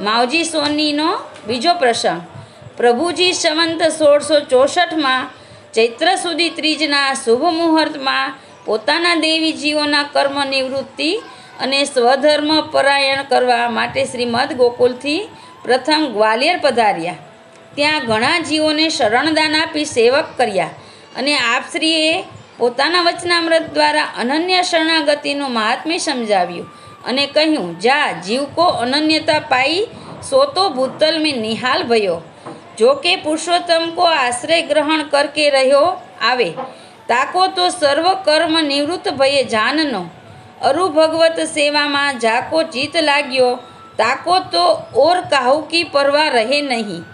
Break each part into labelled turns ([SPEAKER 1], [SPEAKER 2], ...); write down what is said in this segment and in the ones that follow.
[SPEAKER 1] માવજી સોનીનો બીજો પ્રસંગ. પ્રભુજી સંવંત સોળસો ચોસઠમાં ચૈત્ર સુધી ત્રીજના શુભ મુહૂર્તમાં પોતાના દેવીજીઓના કર્મ નિવૃત્તિ અને સ્વધર્મ પરાયણ કરવા માટે શ્રીમદ ગોકુલથી પ્રથમ ગ્વાલિયર પધાર્યા. ત્યાં ઘણા જીવોને શરણદાન આપી સેવક કર્યા અને આપશ્રીએ પોતાના વચનામૃત દ્વારા અનન્ય શરણાગતિનું મહાત્મ્ય સમજાવ્યું. અને કહ્યું, જા જીવકો અનન્યતા પાઈ સોતો ભૂતલ મેં નિહાલ ભયો. જો કે પુરુષોત્તમ કો આશ્રય ગ્રહણ કરકે રહ્યો આવે. તાકો તો સર્વ કર્મ નિવૃત્ત ભયે જાનનો. અરુ ભગવત સેવામાં જાકો ચિત લાગ્યો. તાકો તો ઓર કાહુ કી પરવા રહે નહીં.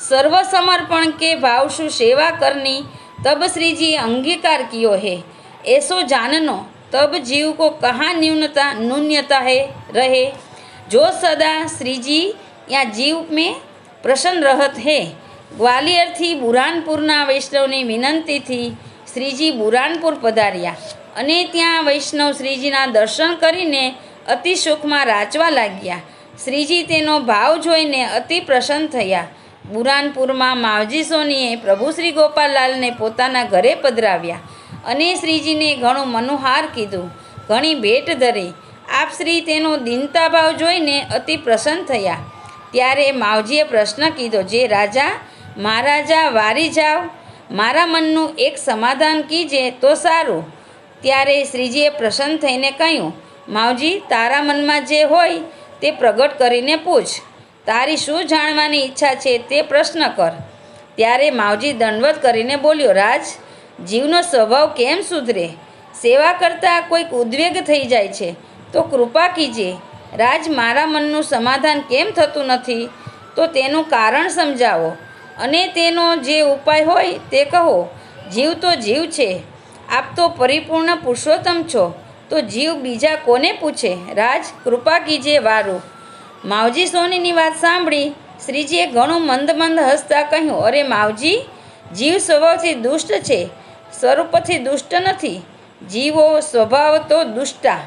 [SPEAKER 1] સર્વ સમર્પણ કે ભાવશુ સેવા કરની, તબ શ્રીજીએ અંગીકાર કિયો હે. એસો જાનનો. तब जीव को कहाँ न्यूनता न्यून्यता है रहे जो सदा श्री जी या जीव में प्रसन्न रहत है ગ્વાલિયરથી બુરાનપુરના વૈષ્ણવની વિનંતીથી શ્રીજી બુરાનપુર પધાર્યા અને ત્યાં વૈષ્ણવ શ્રીજીના દર્શન કરીને અતિ સુખમાં રાચવા લાગ્યા શ્રીજી તેનો ભાવ જોઈને અતિ પ્રસન્ન થયા બુરાનપુરમાં માવજી સોનીએ પ્રભુ શ્રી ગોપાલલાલને પોતાના ઘરે પધરાવ્યા અને શ્રીજીને ઘણું મનોહાર કીધું. ઘણી ભેટ ધરી. આપ શ્રી તેનો દીનતા ભાવ જોઈને અતિ પ્રસન્ન થયા. ત્યારે માવજીએ પ્રશ્ન કીધો, જે રાજા, મહારાજા વારી જાવ, મારા મનનું એક સમાધાન કીજે તો સારું. ત્યારે શ્રીજીએ પ્રસન્ન થઈને કહ્યું, માવજી, તારા મનમાં જે હોય તે પ્રગટ કરીને પૂછ. તારી શું જાણવાની ઈચ્છા છે તે પ્રશ્ન કર. ત્યારે માવજી દંડવત કરીને બોલ્યો, રાજ જીવનો સ્વભાવ કેમ સુધરે? સેવા કરતાં કોઈક ઉદ્વેગ થઈ જાય છે, તો કૃપા કીજે. રાજ મારા મનનું સમાધાન કેમ થતું નથી? તો તેનું કારણ સમજાવો. અને તેનો જે ઉપાય હોય તે કહો. જીવ તો જીવ છે, આપ તો પરિપૂર્ણ પુરુષોત્તમ છો, તો જીવ બીજા કોને પૂછે? રાજ, કૃપા કીજે વારું. માવજી સોનીની વાત સાંભળી શ્રીજીએ ઘણું મંદ મંદ હસતા કહ્યું, અરે માવજી, જીવ સ્વભાવથી દુષ્ટ છે સ્વરૂપથી દુષ્ટ નથી. જીવો સ્વભાવ તો દુષ્ટા.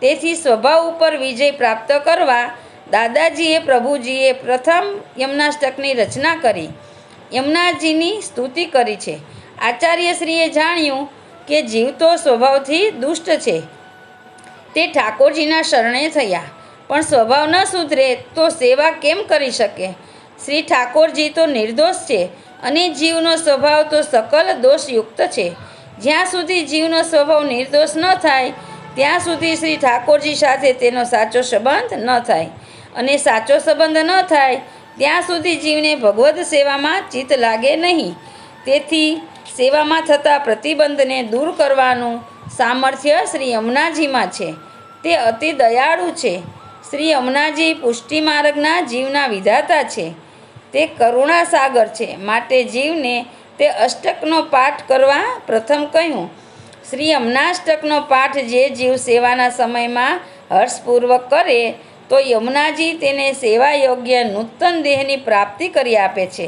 [SPEAKER 1] તેથી સ્વભાવ ઉપર વિજય પ્રાપ્ત કરવા દાદાજીએ પ્રભુજીએ પ્રથમ યમનાષ્ટકની રચના કરી. યમુનાજીની સ્તુતિ કરી છે. આચાર્યશ્રીએ જાણ્યું કે જીવ તો સ્વભાવથી દુષ્ટ છે. તે ઠાકોરજીના શરણે થયા. પણ સ્વભાવ ન સુધરે તો સેવા કેમ કરી શકે? શ્રી ઠાકોરજી તો નિર્દોષ છે. અને જીવનો સ્વભાવ તો સકલ દોષયુક્ત છે. જ્યાં સુધી જીવનો સ્વભાવ નિર્દોષ ન થાય, ત્યાં સુધી શ્રી ઠાકોરજી સાથે તેનો સાચો સંબંધ ન થાય. અને સાચો સંબંધ ન થાય, ત્યાં સુધી જીવને ભગવદ્ સેવામાં ચિત્ત લાગે નહીં. તેથી સેવામાં થતા પ્રતિબંધને દૂર કરવાનું સામર્થ્ય શ્રી યમુનાજીમાં છે. તે અતિ દયાળુ છે. શ્રી યમુનાજી પુષ્ટિ માર્ગના જીવના વિધાતા છે. તે કરુણા સાગર છે. માટે જીવને તે અષ્ટકનો પાઠ કરવા પ્રથમ કહ્યું. શ્રી યમુનાષ્ટકનો પાઠ જે જીવ સેવાના સમયમાં હર્ષપૂર્વક કરે, તો યમુનાજી તેને સેવા યોગ્ય નૂતન દેહની પ્રાપ્તિ કરી આપે છે.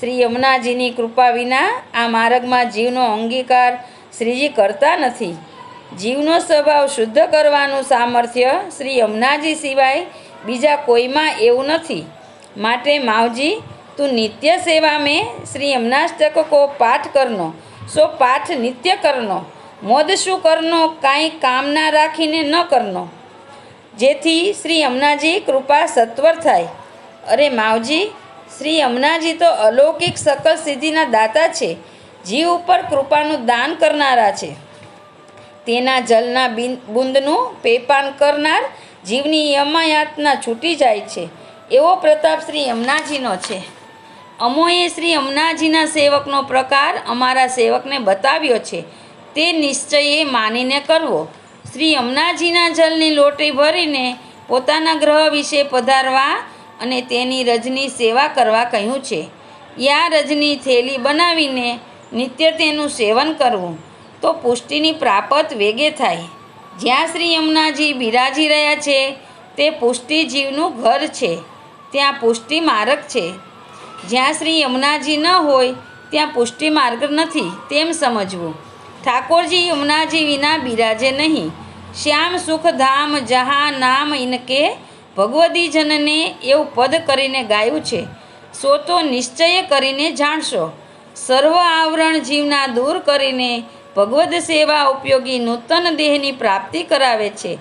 [SPEAKER 1] શ્રી યમુનાજીની કૃપા વિના આ માર્ગમાં જીવનો અંગીકાર શ્રીજી કરતા નથી. જીવનો સ્વભાવ શુદ્ધ કરવાનું સામર્થ્ય શ્રી યમુનાજી સિવાય બીજા કોઈમાં એવું નથી. માટે માવજી, તું નિત્ય સેવા મેં શ્રી યમુનાષ્ટક કો પાઠ કરનો. સો પાઠ નિત્ય કરનો. મોદ શું કરનો, કાંઈ કામ ના રાખીને ન કરનો. જેથી શ્રી અમનાજી કૃપા સત્વર થાય. અરે માવજી, શ્રી યમુનાજી તો અલૌકિક સકલ સિદ્ધિના દાતા છે. જીવ ઉપર કૃપાનું દાન કરનારા છે. તેના જલના બિન બુંદનું પેપાન કરનાર જીવની યમાયાતના છૂટી જાય છે. એવો પ્રતાપ શ્રી અમનાજીનો છે. અમોએ શ્રી અમનાજીના સેવકનો પ્રકાર અમારા સેવકને બતાવ્યો છે. તે નિશ્ચયે માનીને કરવો. શ્રી અમનાજીના જલની લોટી ભરીને પોતાના ગ્રહ વિશે પધારવા અને તેની રજની સેવા કરવા કહ્યું છે. યા રજની થેલી બનાવીને નિત્ય તેનું સેવન કરવું, તો પુષ્ટિની પ્રાપત વેગે થાય. જ્યાં શ્રી યમુનાજી બિરાજી રહ્યા છે, તે પુષ્ટિ જીવનું ઘર છે. ત્યાં પુષ્ટિ માર્ગ છે. જ્યાં શ્રી યમુનાજી ન હોય, ત્યાં પુષ્ટિ માર્ગ નથી, તેમ સમજવું. ઠાકોરજી યમુનાજી વિના બિરાજે નહીં. શ્યામ સુખ ધામ જહાં નામ ઇનકે ભગવદીજનને એવું પદ કરીને ગાયું છે. સો તો નિશ્ચય કરીને જાણશો. સર્વ આવરણ જીવના દૂર કરીને ભગવદ સેવા ઉપયોગી નૂતન દેહની પ્રાપ્તિ કરાવે છે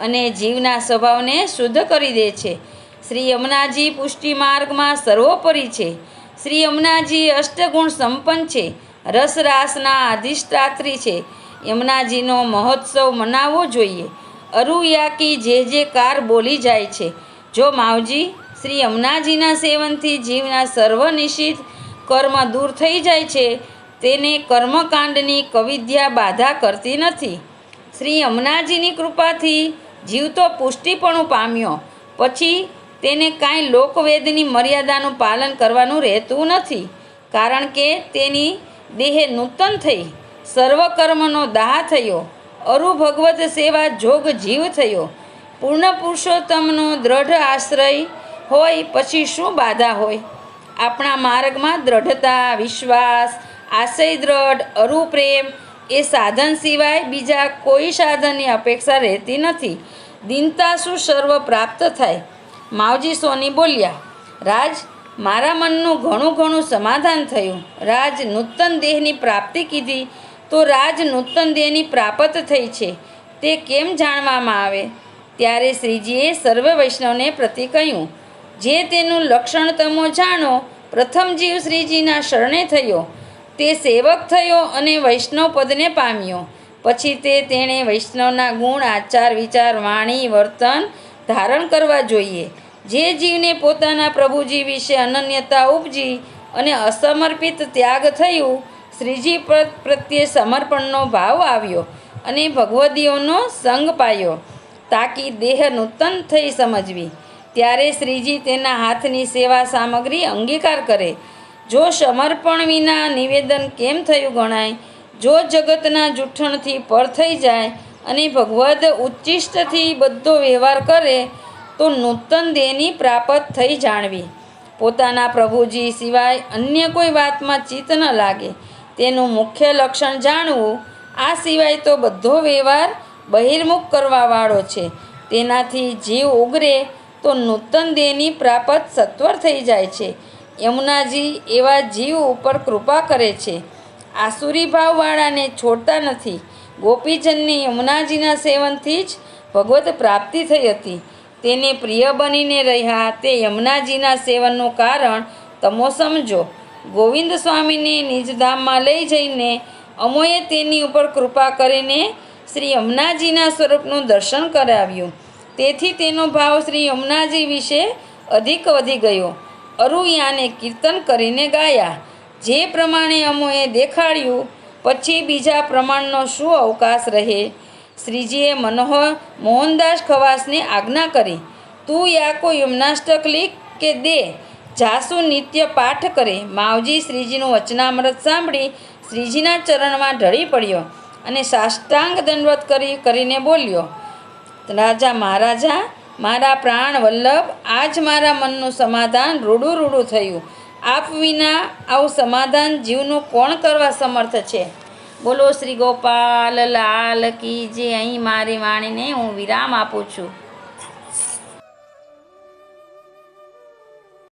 [SPEAKER 1] અને જીવના સ્વભાવને શુદ્ધ કરી દે છે. શ્રી યમુનાજી પુષ્ટિ માર્ગમાં સર્વોપરી છે. શ્રી યમુનાજી અષ્ટગુણ સંપન્ન છે. રસ રાસના અધિષ્ઠાત્રી છે. યમુનાજીનો મહોત્સવ મનાવવો જોઈએ. અરુયાકી જે જે કાર બોલી જાય છે. જો માવજી, શ્રી યમુનાજીના સેવનથી જીવના સર્વનિશ્ચિત કર્મ દૂર થઈ જાય છે, તેને કર્મકાંડની કવિદ્યા બાધા કરતી નથી. શ્રી યમુનાજીની કૃપાથી જીવ તો પુષ્ટિપણું પામ્યો. પછી તેને કાંઈ લોકવેદની મર્યાદાનું પાલન કરવાનું રહેતું નથી, કારણ કે તેની દેહ નૂતન થઈ, સર્વકર્મનો દાહ થયો અરુ ભગવત સેવા જોગ જીવ થયો. પૂર્ણ પુરુષોત્તમનો દ્રઢ આશ્રય હોય પછી શું બાધા હોય? આપણા માર્ગમાં દ્રઢતા, વિશ્વાસ, આશય દ્રઢ, અરુપ્રેમ એ સાધન સિવાય બીજા કોઈ સાધનની અપેક્ષા રહેતી નથી. દિનતા શું સર્વ પ્રાપ્ત થાય? માવજી સોની બોલ્યા, રાજ, મારા મનનું ઘણું ઘણું સમાધાન થયું. રાજ, નૂતન દેહની પ્રાપ્તિ કીધી તો રાજ નૂતન દેહની પ્રાપ્ત થઈ છે. તે કેમ જાણવામાં આવે? ત્યારે શ્રીજીએ સર્વ વૈષ્ણવને પ્રતિ કહ્યું, જે તેનું લક્ષણ તમો જાણો, પ્રથમ જીવ શ્રીજીના શરણે થયો. તે સેવક થયો અને વૈષ્ણવ પદને પામ્યો. પછી તે તેણે વૈષ્ણવના ગુણ, આચાર, વિચાર, વાણી, વર્તન ધારણ કરવા જોઈએ. જે જીવને પોતાના પ્રભુજી વિશે અનન્યતા ઉપજી અને અસમર્પિત ત્યાગ થયું, શ્રીજી પ્રત્યે સમર્પણનો ભાવ આવ્યો અને ભગવદીઓનો સંગ પાયો. તાકી દેહ નૂતન થઈ સમજવી. ત્યારે શ્રીજી તેના હાથની સેવા સામગ્રી અંગીકાર કરે. જો સમર્પણ વિના નિવેદન કેમ થયું ગણાય? જો જગતના જૂઠણથી પર થઈ જાય અને ભગવદ ઉચ્ચિષ્ટથી બધો વ્યવહાર કરે, તો નૂતન દેહની પ્રાપ્ત થઈ જાણવી. પોતાના પ્રભુજી સિવાય અન્ય કોઈ વાતમાં ચિત્ત ન લાગે. તેનું મુખ્ય લક્ષણ જાણવું, આ સિવાય તો બધો વ્યવહાર બહિર્મુખ કરવાવાળો છે. તેનાથી જીવ ઉગરે, તો નૂતન દેહની પ્રાપ્ત સત્વર થઈ જાય છે. યમુનાજી એવા જીવ ઉપર કૃપા કરે છે. આસુરી ભાવવાળાને છોડતા નથી. ગોપીજનની યમુનાજીના સેવનથી જ ભગવત પ્રાપ્તિ થઈ હતી. તેને પ્રિય બનીને રહ્યા તે યમુનાજીના સેવનનું કારણ તમો સમજો. ગોવિંદ સ્વામીને નિજધામમાં લઈ જઈને અમોએ તેની ઉપર કૃપા કરીને શ્રી યમુનાજીના સ્વરૂપનું દર્શન કરાવ્યું. તેથી તેનો ભાવ શ્રી યમુનાજી વિશે અધિક વધી ગયો. અરુયાને કીર્તન કરીને ગાયા. જે પ્રમાણે અમોએ દેખાડ્યું પછી બીજા પ્રમાણનો શું અવકાશ રહે? શ્રીજીએ મનોહર મોહનદાસ ખવાસને આજ્ઞા કરી, તું યાકો યુમનાષ્ટક લીખ કે દે? જાસુ નિત્ય પાઠ કરે. માવજી શ્રીજીનું વચનામૃત સાંભળી શ્રીજીના ચરણમાં ઢળી પડ્યો અને સાષ્ટાંગ દંડવત કરી, કરીને બોલ્યો, રાજા મહારાજા, મારા પ્રાણ વલ્લભ, આજ મારા મનનું સમાધાન રૂડું રૂડું થયું. આપ વિના આવું સમાધાન જીવનું કોણ કરવા સમર્થ છે? બોલો શ્રી ગોપાલ, લાલ કી જે અહીં મારી વાણીને હું વિરામ આપું છું.